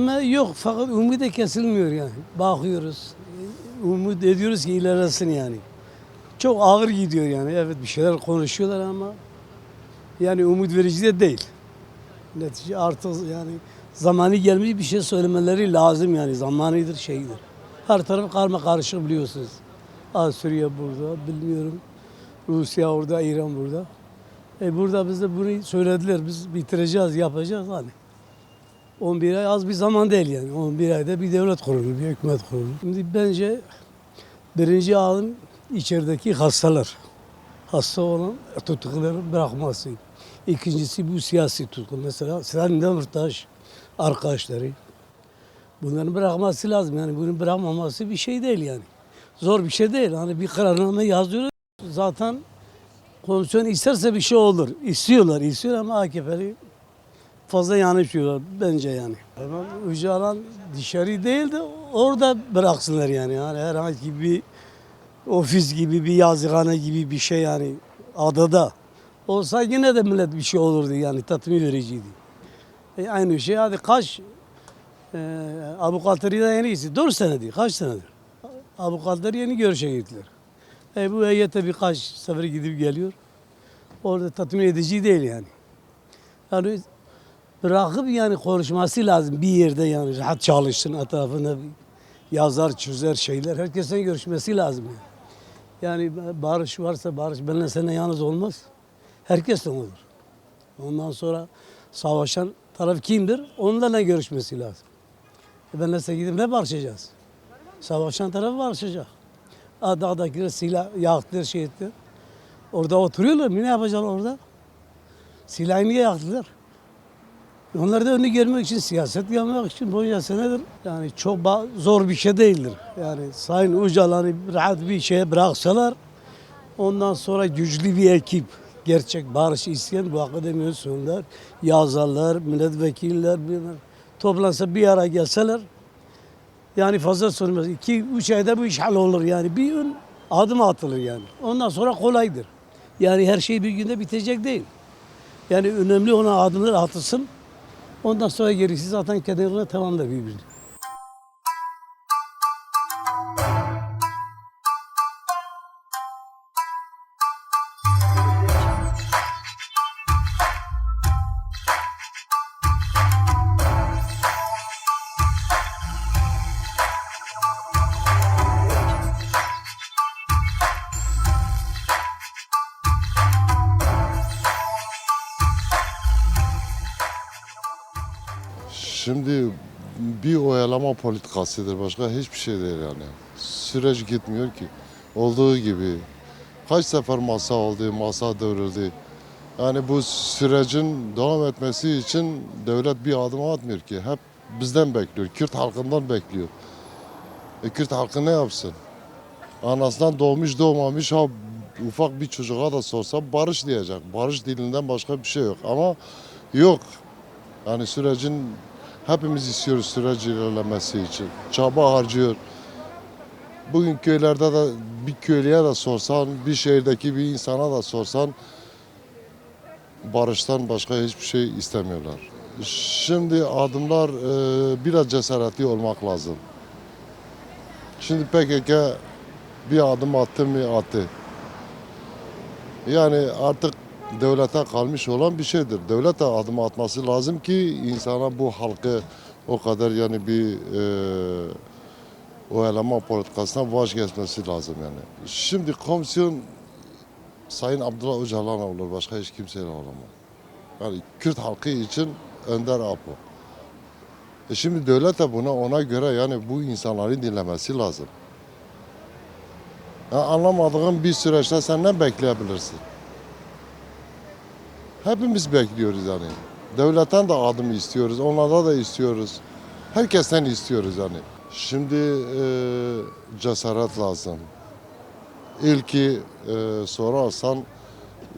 İlerleme yok fakat umut da kesilmiyor yani. Bakıyoruz. Umut ediyoruz ki ilerlesin yani. Çok ağır gidiyor yani. Evet bir şeyler konuşuyorlar ama yani umut verici de değil. Netice artık yani zamanı gelmiş bir şey söylemeleri lazım yani. Zamanıdır şeydir. Her taraf karma karışık biliyorsunuz. Aa, Suriye burada bilmiyorum. Rusya orada, İran burada. E burada biz de bunu söylediler. Biz bitireceğiz, yapacağız hani. 11 ay az bir zaman değil yani. 11 ayda bir devlet kurulur, bir hükümet kurulur. Şimdi bence birinci adım içerideki hastalar. Hasta olan tutukları bırakması. İkincisi bu siyasi tutku. Mesela Selahattin Demirtaş arkadaşları. Bunların bırakması lazım. Yani bunu bırakmaması bir şey değil yani. Zor bir şey değil. Hani bir kararname yazıyoruz. Zaten komisyon isterse bir şey olur. İstiyorlar, istiyor ama AKP'li fazla yanlış diyorlar bence yani. Hemen Öcalan dışarı değil de orada bıraksınlar yani. Yani herhangi bir ofis gibi bir yazıhane gibi bir şey yani adada olsa yine de millet bir şey olurdu yani tatmin vericiydi. E, aynı şey hadi kaç e, Abu Katar'ı yeni gitsin. 4 senedir kaç senedir. Abu Katar yeni görüşe gittiler. E, bu heyete birkaç sefer gidip geliyor. Orada tatmin edici değil yani. Yani bırakıp yani konuşması lazım bir yerde yani rahat çalışsın etrafında yazar çözer şeyler herkesin görüşmesi lazım yani. Yani barış varsa barış benimle seninle yalnız olmaz. Herkesten olur. Ondan sonra savaşan taraf kimdir? Onlarla görüşmesi lazım. E benimle sen gidip ne barışacağız? Savaşan taraf barışacak. Ha, Dağdakiler silah yaktılar şey etti. Orada oturuyorlar. Ne yapacaklar orada? Silahı yaktılar? Onlar da önü görmek için, siyaset yapmak için bunca senedir. Yani çok zor bir şey değildir. Yani Sayın Öcalan'ı rahat bir şeye bıraksalar, ondan sonra güçlü bir ekip, gerçek barış isteyen bu akademiye sunlar, yazarlar, milletvekiller, bilmem, toplansa bir ara gelseler, yani fazla sürmez. İki, üç ayda bu iş hallolur yani. Bir ön adım atılır yani. Ondan sonra kolaydır. Yani her şey bir günde bitecek değil. Yani önemli olan adımlar atılsın. Ondan sonra gerisi zaten kendilerine tamamdır birbirini. Şimdi bir oyalama politikasıdır başka hiçbir şey değil yani. Süreç gitmiyor ki. Olduğu gibi kaç sefer masa oldu, masa devrildi. Yani bu sürecin devam etmesi için devlet bir adım atmıyor ki. Hep bizden bekliyor, Kürt halkından bekliyor. E Kürt halkı ne yapsın? Anasından doğmuş doğmamış ha ufak bir çocuğa da sorsa barış diyecek. Barış dilinden başka bir şey yok ama yok. Yani sürecin hepimiz istiyoruz süreç ilerlemesi için. Çaba harcıyor. Bugün köylerde de bir köylüye de sorsan, bir şehirdeki bir insana da sorsan barıştan başka hiçbir şey istemiyorlar. Şimdi adımlar e, biraz cesaretli olmak lazım. Şimdi PKK bir adım attı mı attı. Yani artık devlete kalmış olan bir şeydir. Devlet de adım atması lazım ki insana bu halkı o kadar yani bir e, o eleman politikasından vazgeçmesi lazım yani. Şimdi komisyon Sayın Abdullah Öcalan'a olur, başka hiç kimseyle olamaz. Yani Kürt halkı için Önder Apo. E şimdi devlet de buna ona göre yani bu insanları dinlemesi lazım. Ya anlamadığın bir süreçte sen ne bekleyebilirsin? Hepimiz bekliyoruz yani. Devletten de adım istiyoruz, onlardan da istiyoruz. Herkesten istiyoruz yani. Şimdi e, cesaret lazım. İlki e, sorarsan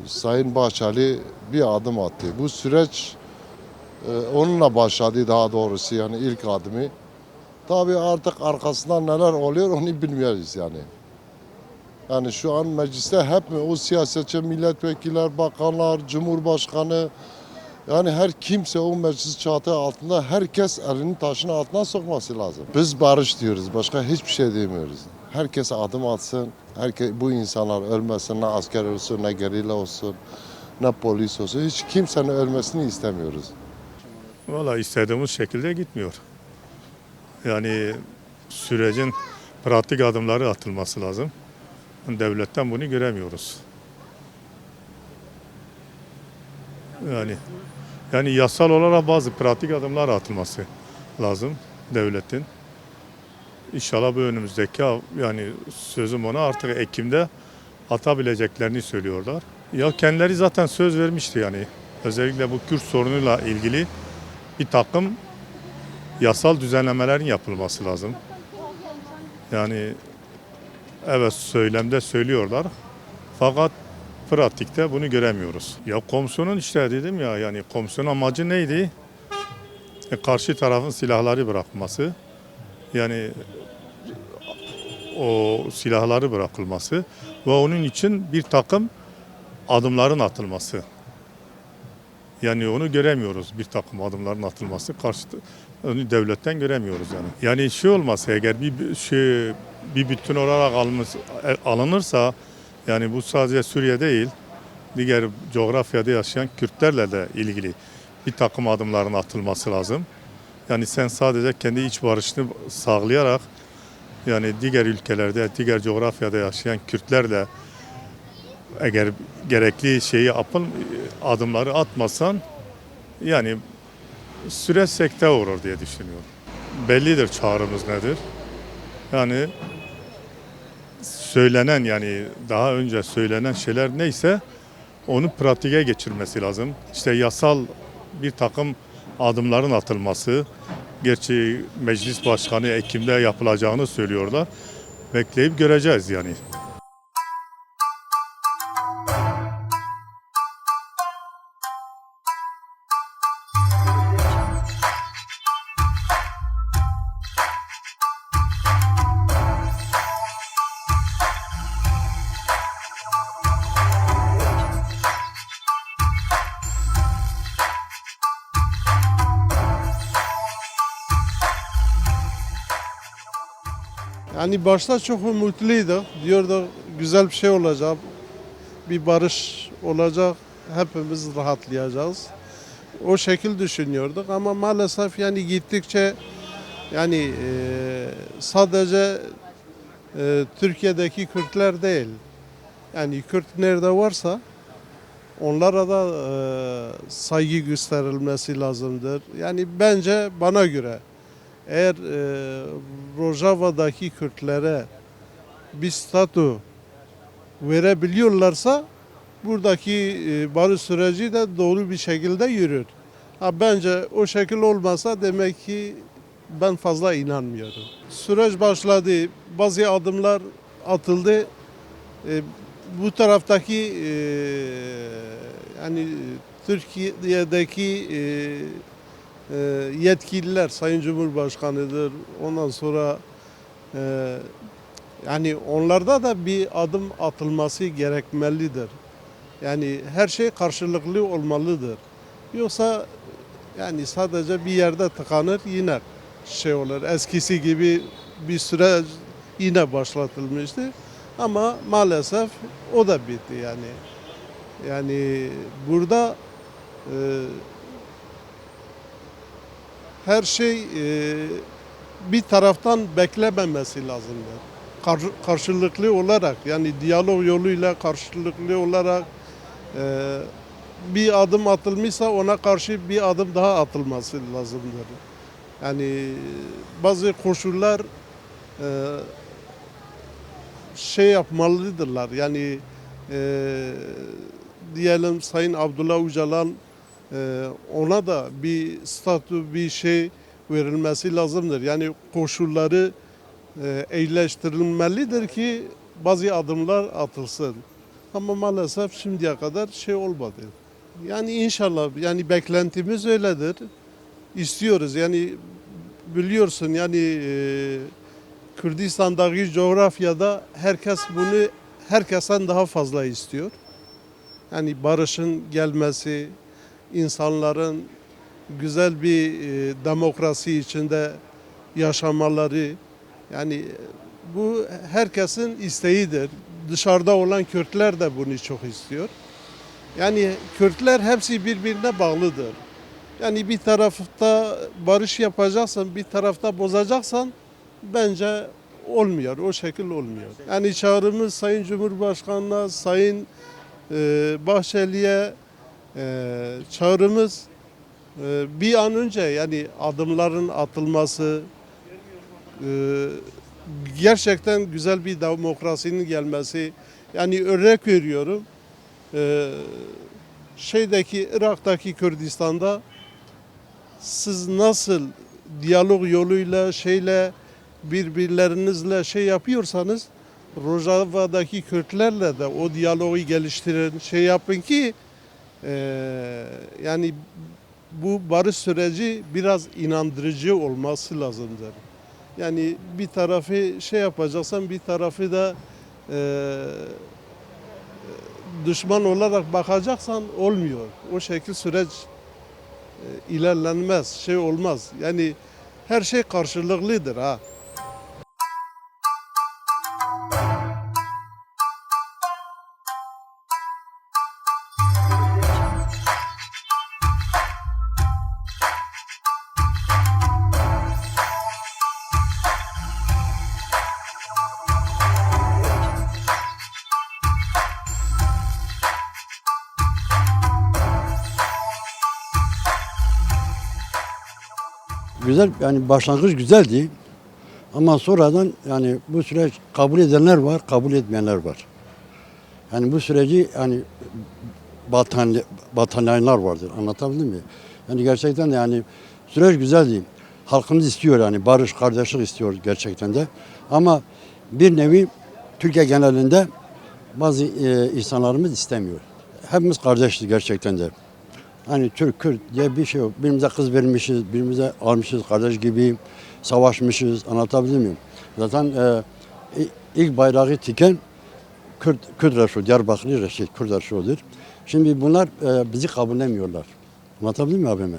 Sayın Bahçeli bir adım attı. Bu süreç e, onunla başladı daha doğrusu yani ilk adımı. Tabii artık arkasından neler oluyor onu bilmiyoruz yani. Yani şu an mecliste hep mi o siyasetçi, milletvekiller, bakanlar, cumhurbaşkanı, Yani her kimse o meclis çatı altında herkes elini taşın altına sokması lazım. Biz barış diyoruz. Başka hiçbir şey demiyoruz. Herkes adım atsın. Herkes, bu insanlar ölmesin. Ne asker olsun, ne gerilla olsun, ne polis olsun. Hiç kimsenin ölmesini istemiyoruz. Valla istediğimiz şekilde gitmiyor. Yani sürecin pratik adımları atılması lazım. Devletten bunu göremiyoruz. Yani yani yasal olarak bazı pratik adımlar atılması lazım devletin. İnşallah bu önümüzdeki yani sözüm ona artık Ekim'de atabileceklerini söylüyorlar. Ya kendileri zaten söz vermişti yani. Özellikle bu Kürt sorunuyla ilgili bir takım yasal düzenlemelerin yapılması lazım. Yani evet söylemde söylüyorlar fakat pratikte bunu göremiyoruz. Ya komisyonun işte dedim ya yani komisyonun amacı neydi? E, karşı tarafın silahları bırakması. Yani o silahları bırakılması ve onun için bir takım adımların atılması. Yani onu göremiyoruz bir takım adımların atılması karşı onu devletten göremiyoruz yani. Yani şey olmasa eğer bir şey bir bütün olarak alınmış, alınırsa yani bu sadece Suriye değil diğer coğrafyada yaşayan Kürtlerle de ilgili bir takım adımların atılması lazım. Yani sen sadece kendi iç barışını sağlayarak yani diğer ülkelerde, diğer coğrafyada yaşayan Kürtlerle eğer gerekli şeyi yapın adımları atmasan yani süreç sekte uğrar diye düşünüyorum. Bellidir çağrımız nedir. Yani söylenen yani daha önce söylenen şeyler neyse onu pratiğe geçirmesi lazım. İşte yasal bir takım adımların atılması. Gerçi meclis başkanı Ekim'de yapılacağını söylüyorlar. Bekleyip göreceğiz yani. Başta çok umutluyduk. Diyorduk güzel bir şey olacak. Bir barış olacak. Hepimiz rahatlayacağız. O şekil düşünüyorduk ama maalesef yani gittikçe yani eee, sadece eee, Türkiye'deki Kürtler değil. Yani Kürt nerede varsa onlara da eee, saygı gösterilmesi lazımdır. Yani bence bana göre eğer e, Rojava'daki Kürtlere bir statü verebiliyorlarsa buradaki e, barış süreci de doğru bir şekilde yürür. Ha, bence o şekil olmasa demek ki ben fazla inanmıyorum. Süreç başladı, bazı adımlar atıldı. E, bu taraftaki e, yani Türkiye'deki e, e, yetkililer, Sayın Cumhurbaşkanı'dır. Ondan sonra e, yani onlarda da bir adım atılması gerekmelidir. Yani her şey karşılıklı olmalıdır. Yoksa yani sadece bir yerde tıkanır yine şey olur. Eskisi gibi bir süre yine başlatılmıştı. Ama maalesef o da bitti yani. Yani burada e, her şey e, bir taraftan beklememesi lazımdır. Kar- karşılıklı olarak yani diyalog yoluyla karşılıklı olarak e, bir adım atılmışsa ona karşı bir adım daha atılması lazımdır. Yani bazı koşullar e, şey yapmalıdırlar. Yani e, diyelim Sayın Abdullah Öcalan ona da bir statü bir şey verilmesi lazımdır. Yani koşulları e, iyileştirilmelidir ki bazı adımlar atılsın. Ama maalesef şimdiye kadar şey olmadı. Yani inşallah yani beklentimiz öyledir. İstiyoruz yani biliyorsun yani e, Kürdistan'daki coğrafyada herkes bunu herkesten daha fazla istiyor. Yani barışın gelmesi, insanların güzel bir e, demokrasi içinde yaşamaları yani e, bu herkesin isteğidir. Dışarıda olan Kürtler de bunu çok istiyor. Yani Kürtler hepsi birbirine bağlıdır. Yani bir tarafta barış yapacaksan, bir tarafta bozacaksan bence olmuyor. O şekil olmuyor. Yani çağrımız Sayın Cumhurbaşkanı'na, Sayın e, Bahçeli'ye e, çağrımız e, bir an önce yani adımların atılması, e, gerçekten güzel bir demokrasinin gelmesi. Yani örnek veriyorum. e, şeydeki Irak'taki Kürdistan'da siz nasıl diyalog yoluyla şeyle birbirlerinizle şey yapıyorsanız Rojava'daki Kürtlerle de o diyalogu geliştirin, şey yapın ki eee, yani bu barış süreci biraz inandırıcı olması lazımdır. Yani bir tarafı şey yapacaksan bir tarafı da eee, düşman olarak bakacaksan olmuyor. O şekil süreç e, ilerlenmez, şey olmaz. Yani her şey karşılıklıdır ha. Güzel yani başlangıç güzeldi. Ama sonradan yani bu süreç kabul edenler var, kabul etmeyenler var. Yani bu süreci yani batan, batanlayanlar vardır. Anlatabildim mi? Yani gerçekten de yani süreç güzeldi. Halkımız istiyor yani barış, kardeşlik istiyor gerçekten de. Ama bir nevi Türkiye genelinde bazı e, insanlarımız istemiyor. Hepimiz kardeşiz gerçekten de. Hani Türk, Kürt diye bir şey yok. Birbirimize kız vermişiz, birbirimize almışız kardeş gibi savaşmışız. Anlatabiliyor muyum? Zaten e, ilk bayrağı tiken Kürt, Kürt Reşo, Diyarbakırlı Reşit, Kürt Reşo'dur. Şimdi bunlar e, bizi kabullenmiyorlar. Anlatabiliyor muyum abime?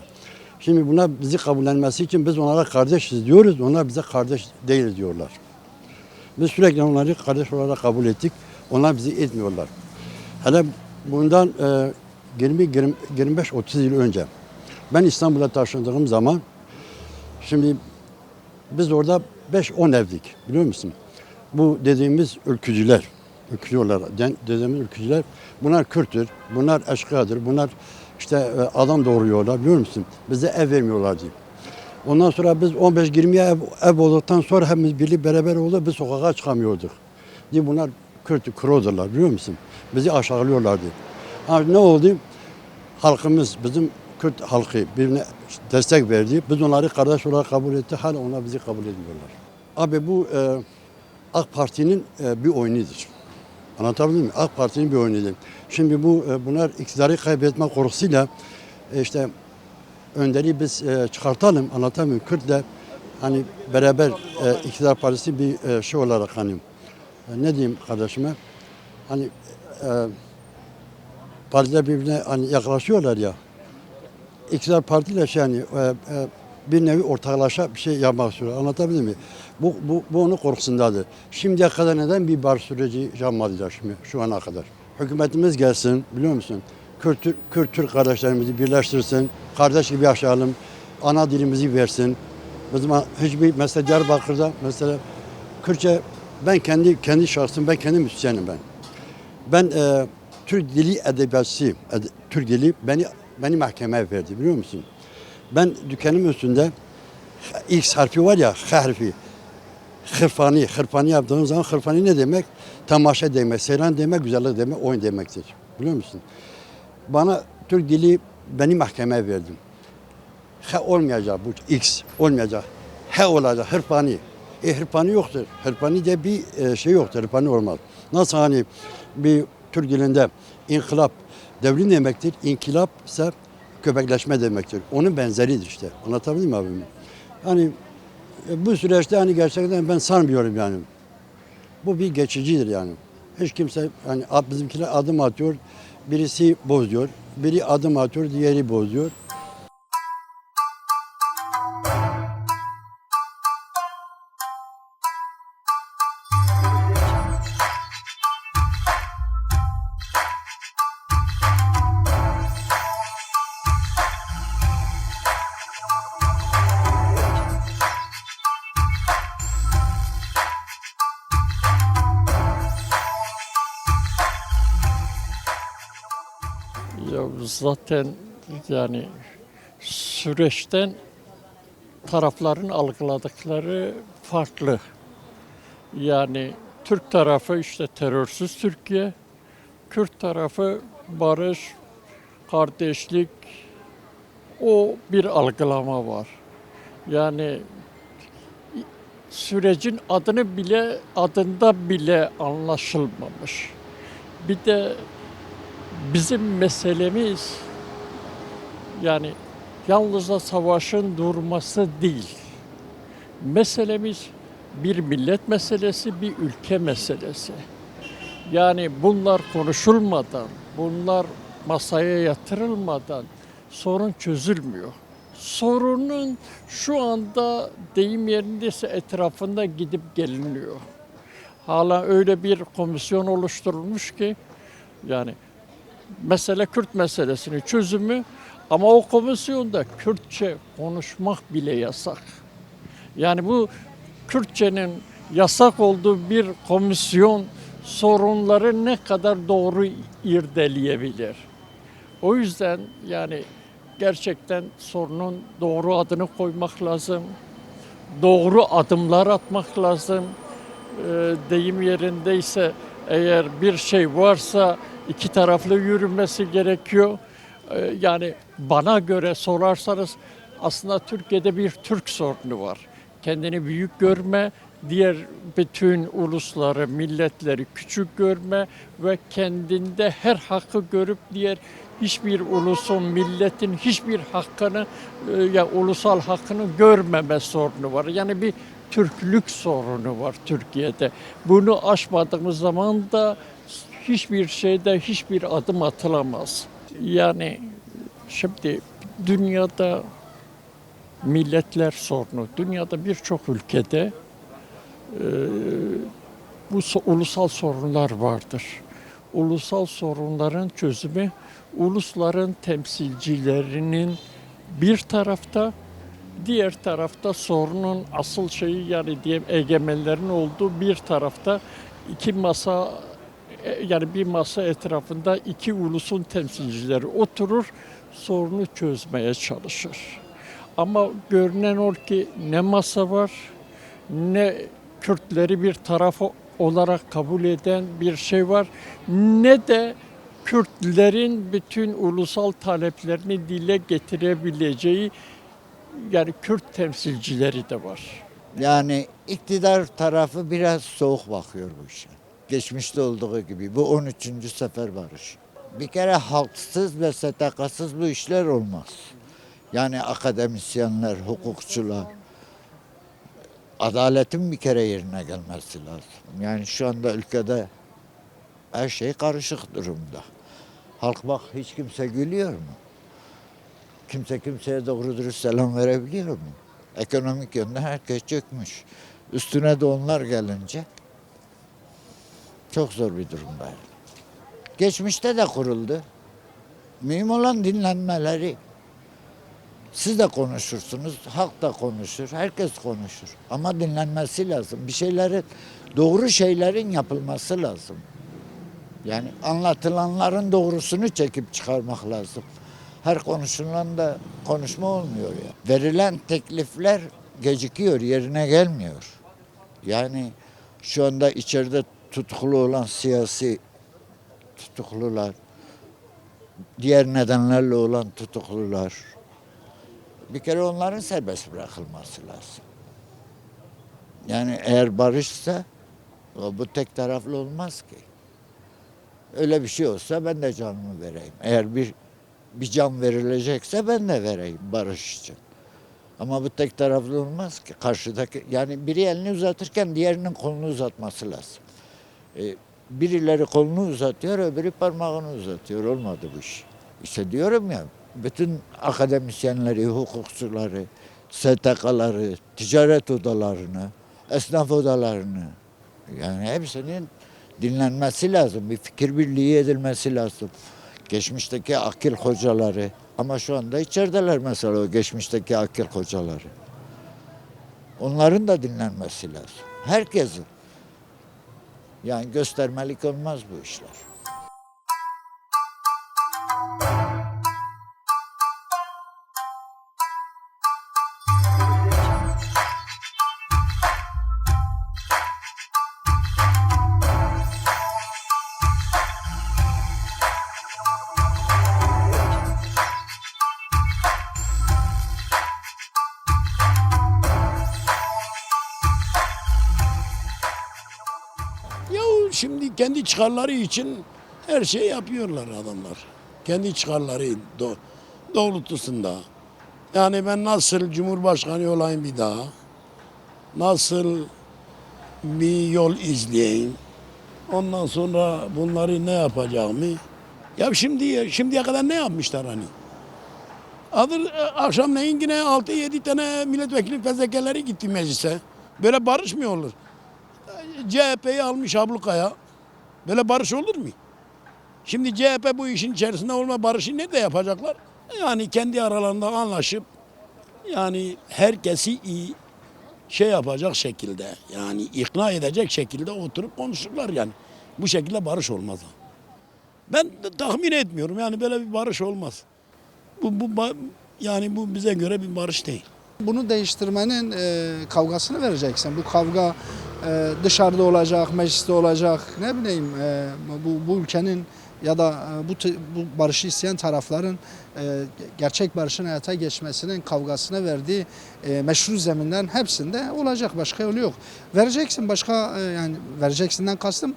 Şimdi bunlar bizi kabullenmesi için biz onlara kardeşiz diyoruz, onlar bize kardeş değil diyorlar. Biz sürekli onları kardeş olarak kabul ettik, onlar bizi etmiyorlar. Hele bundan e, 20 20 25-30 yıl önce ben İstanbul'a taşındığım zaman şimdi biz orada 5-10 evdik biliyor musun? Bu dediğimiz ülkücüler, den- dediğimiz ülkücüler bunlar Kürttür, bunlar eşkıyadır, bunlar işte e, adam doğuruyorlar biliyor musun? Bize ev vermiyorlardı. Ondan sonra biz 15-20 ev, ev olduktan sonra hepimiz birlik beraber oldu, biz sokağa çıkamıyorduk. Diye bunlar Kürt, Krodurlar biliyor musun? Bizi aşağılıyorlardı. Ha, ne oldu? Halkımız, bizim Kürt halkı birbirine destek verdi. Biz onları kardeş olarak kabul etti. Hala onlar bizi kabul etmiyorlar. Abi bu e, AK Parti'nin e, bir oyunudur. Anlatabildim mi? AK Parti'nin bir oyunudur. Şimdi bu e, bunlar iktidarı kaybetme korkusuyla e, işte önderi biz e, çıkartalım anlatamıyorum. Kürt'le hani beraber e, iktidar partisi bir e, şey olarak hani e, ne diyeyim kardeşime hani e, partiler birbirine hani yaklaşıyorlar ya. İktidar partiyle şey hani e, e, bir nevi ortaklaşa bir şey yapmak istiyor. Anlatabildim mi? Bu, bu, bu onun korkusundadır. Şimdiye kadar neden bir bar süreci yapmadılar şimdi şu ana kadar? Hükümetimiz gelsin biliyor musun? Kürt, Kürt Türk kardeşlerimizi birleştirsin. Kardeş gibi yaşayalım. Ana dilimizi versin. Bizim hiçbir mesela Diyarbakır'da mesela Kürtçe ben kendi kendi şahsım ben kendi müzisyenim ben. Ben e, Türk dili edebiyatçısıyım. Ede- Türk dili beni beni mahkemeye verdi biliyor musun? Ben dükkanım üstünde X harfi var ya H harfi. Hırfani, hırfani yaptığım zaman hırfani ne demek? Tamaşa demek, seyran demek, güzellik demek, oyun demektir. Biliyor musun? Bana Türk dili beni mahkemeye verdim. H olmayacak bu X olmayacak. H olacak hırpani. E hırpani yoktur. Hırpani de bir e, şey yoktur. Hırpani olmaz. Nasıl hani bir Türk dilinde inkılap devrim demektir. İnkılap ise köpekleşme demektir. Onun benzeridir işte. Anlatabildim mi abim? Hani bu süreçte hani gerçekten ben sanmıyorum yani. Bu bir geçicidir yani. Hiç kimse hani bizimkiler adım atıyor, birisi bozuyor. biri adım atıyor, diğeri bozuyor. Zaten yani süreçten tarafların algıladıkları farklı. Yani Türk tarafı işte terörsüz Türkiye, Kürt tarafı barış, kardeşlik, o bir algılama var. Yani sürecin adını bile adında bile anlaşılmamış. Bir de bizim meselemiz yani yalnızca savaşın durması değil. Meselemiz bir millet meselesi, bir ülke meselesi. Yani bunlar konuşulmadan, bunlar masaya yatırılmadan sorun çözülmüyor. Sorunun şu anda deyim yerindeyse etrafında gidip geliniyor. Hala öyle bir komisyon oluşturulmuş ki yani mesele Kürt meselesinin çözümü ama o komisyonda Kürtçe konuşmak bile yasak. Yani bu Kürtçenin yasak olduğu bir komisyon sorunları ne kadar doğru irdeleyebilir? O yüzden yani gerçekten sorunun doğru adını koymak lazım. Doğru adımlar atmak lazım. Ee, deyim yerindeyse eğer bir şey varsa iki taraflı yürümesi gerekiyor. Ee, yani bana göre sorarsanız aslında Türkiye'de bir Türk sorunu var. Kendini büyük görme, diğer bütün ulusları, milletleri küçük görme ve kendinde her hakkı görüp diğer hiçbir ulusun, milletin hiçbir hakkını e, ya ulusal hakkını görmeme sorunu var. Yani bir Türklük sorunu var Türkiye'de. Bunu aşmadığımız zaman da hiçbir şeyde hiçbir adım atılamaz. Yani şimdi dünyada milletler sorunu, dünyada birçok ülkede e, bu ulusal sorunlar vardır. Ulusal sorunların çözümü ulusların temsilcilerinin bir tarafta diğer tarafta sorunun asıl şeyi yani diyelim egemenlerin olduğu bir tarafta iki masa yani bir masa etrafında iki ulusun temsilcileri oturur sorunu çözmeye çalışır. Ama görünen o ki ne masa var ne Kürtleri bir taraf olarak kabul eden bir şey var ne de Kürtlerin bütün ulusal taleplerini dile getirebileceği yani Kürt temsilcileri de var. Yani iktidar tarafı biraz soğuk bakıyor bu işe. Geçmişte olduğu gibi. Bu 13. sefer barış. Bir kere halksız ve STK'sız bu işler olmaz. Yani akademisyenler, hukukçular, adaletin bir kere yerine gelmesi lazım. Yani şu anda ülkede her şey karışık durumda. Halk bak hiç kimse gülüyor mu? Kimse kimseye doğru dürüst selam verebiliyor mu? Ekonomik yönden herkes çökmüş. Üstüne de onlar gelince çok zor bir durumda. Geçmişte de kuruldu. Mühim olan dinlenmeleri. Siz de konuşursunuz, halk da konuşur, herkes konuşur. Ama dinlenmesi lazım. Bir şeylerin, doğru şeylerin yapılması lazım. Yani anlatılanların doğrusunu çekip çıkarmak lazım. Her konuşulan da konuşma olmuyor ya. Verilen teklifler gecikiyor, yerine gelmiyor. Yani şu anda içeride tutuklu olan siyasi tutuklular, diğer nedenlerle olan tutuklular, bir kere onların serbest bırakılması lazım. Yani eğer barışsa bu tek taraflı olmaz ki. Öyle bir şey olsa ben de canımı vereyim. Eğer bir bir can verilecekse ben de vereyim barış için. Ama bu tek taraflı olmaz ki. Karşıdaki yani biri elini uzatırken diğerinin kolunu uzatması lazım. Ee, birileri kolunu uzatıyor, öbürü parmağını uzatıyor. Olmadı bu iş. İşte diyorum ya bütün akademisyenleri, hukukçuları, STK'ları, ticaret odalarını, esnaf odalarını yani hepsinin dinlenmesi lazım. Bir fikir birliği edilmesi lazım. Geçmişteki akil hocaları ama şu anda içerideler mesela o geçmişteki akil hocaları. Onların da dinlenmesi lazım. Herkesin. Yani göstermelik olmaz bu işler. Çıkarları için her şey yapıyorlar adamlar. Kendi çıkarları do- doğrultusunda. Yani ben nasıl Cumhurbaşkanı olayım bir daha, nasıl bir yol izleyeyim, ondan sonra bunları ne yapacağımı. Ya şimdi şimdiye kadar ne yapmışlar hani? Adır akşamleyin yine 6-7 tane milletvekili fezlekeleri gitti meclise. Böyle barışmıyorlar. CHP'yi almış ablukaya. Böyle barış olur mu? Şimdi CHP bu işin içerisinde olma barışı nerede yapacaklar? Yani kendi aralarında anlaşıp yani herkesi iyi şey yapacak şekilde yani ikna edecek şekilde oturup konuşurlar yani. Bu şekilde barış olmaz. Ben de tahmin etmiyorum yani böyle bir barış olmaz. Bu, bu yani bu bize göre bir barış değil. Bunu değiştirmenin e, kavgasını vereceksin. Bu kavga e, dışarıda olacak, mecliste olacak. Ne bileyim e, bu, bu ülkenin ya da e, bu, bu barışı isteyen tarafların e, gerçek barışın hayata geçmesinin kavgasına verdiği meşru zeminlerin hepsinde olacak. Başka yolu yok. Vereceksin başka e, yani vereceksinden kastım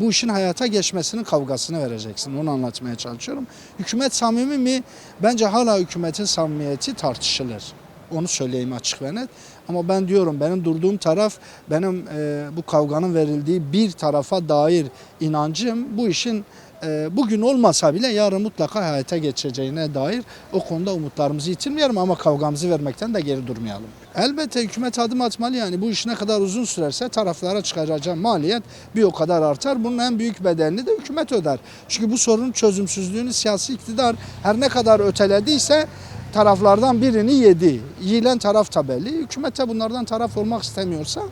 bu işin hayata geçmesinin kavgasını vereceksin. Onu anlatmaya çalışıyorum. Hükümet samimi mi? Bence hala hükümetin samimiyeti tartışılır. Onu söyleyeyim açık ve net. Ama ben diyorum benim durduğum taraf benim e, bu kavganın verildiği bir tarafa dair inancım bu işin e, bugün olmasa bile yarın mutlaka hayata geçeceğine dair o konuda umutlarımızı yitirmeyelim ama kavgamızı vermekten de geri durmayalım. Elbette hükümet adım atmalı yani bu iş ne kadar uzun sürerse taraflara çıkaracağı maliyet bir o kadar artar. Bunun en büyük bedelini de hükümet öder. Çünkü bu sorunun çözümsüzlüğünü siyasi iktidar her ne kadar ötelediyse taraflardan birini yedi. Yiyilen taraf da belli. Hükümet de bunlardan taraf olmak istemiyorsa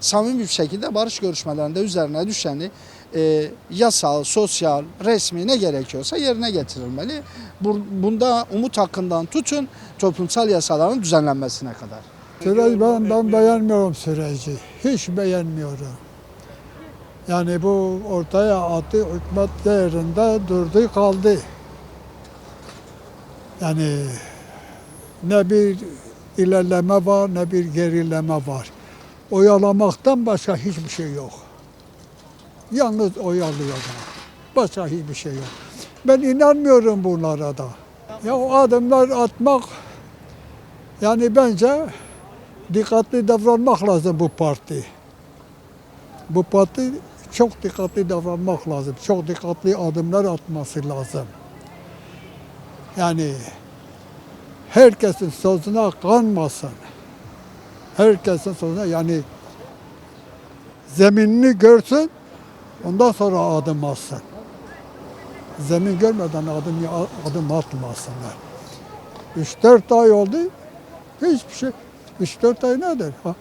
samimi bir şekilde barış görüşmelerinde üzerine düşeni e, yasal, sosyal, resmi ne gerekiyorsa yerine getirilmeli. Bu- Bunda umut hakkından tutun toplumsal yasaların düzenlenmesine kadar. Süreç ben, ben beğenmiyorum süreci. Hiç beğenmiyorum. Yani bu ortaya attı hükümet değerinde durdu kaldı. Yani ne bir ilerleme var ne bir gerileme var. Oyalamaktan başka hiçbir şey yok. Yalnız oyalıyorlar. Başka hiçbir şey yok. Ben inanmıyorum bunlara da. Ya o adımlar atmak yani bence dikkatli davranmak lazım bu parti. Bu parti çok dikkatli davranmak lazım. Çok dikkatli adımlar atması lazım. Yani herkesin sözüne kanmasın. Herkesin sözüne yani zeminini görsün ondan sonra adım atsın. Zemin görmeden adım adım atmasınlar. 3-4 ay oldu. Hiçbir şey. 3-4 ay nedir? Ha,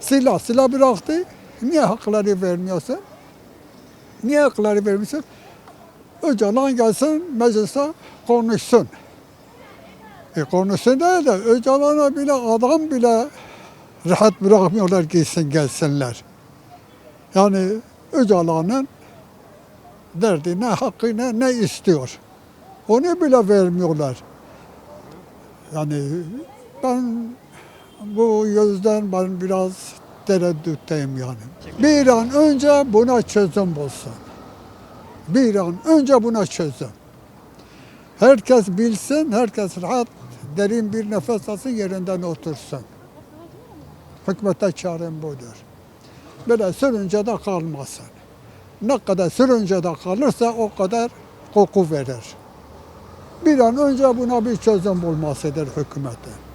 silah, silah bıraktı. Niye hakları vermiyorsun? Niye hakları vermiyorsun? Öcalan gelsin meclise konuşsun. E konuşsun değil de Öcalan'a bile adam bile rahat bırakmıyorlar gitsin gelsinler. Yani Öcalan'ın derdi ne hakkı ne, ne istiyor. Onu bile vermiyorlar. Yani ben bu yüzden ben biraz tereddütteyim yani. Bir an önce buna çözüm bulsun. Bir an önce buna çözüm. Herkes bilsin, herkes rahat derin bir nefes alsın yerinden otursun. Hükümete çağrım budur. Böyle sürünce de kalmasın. Ne kadar sürünce de kalırsa o kadar koku verir. Bir an önce buna bir çözüm bulmasıdır hükümetin.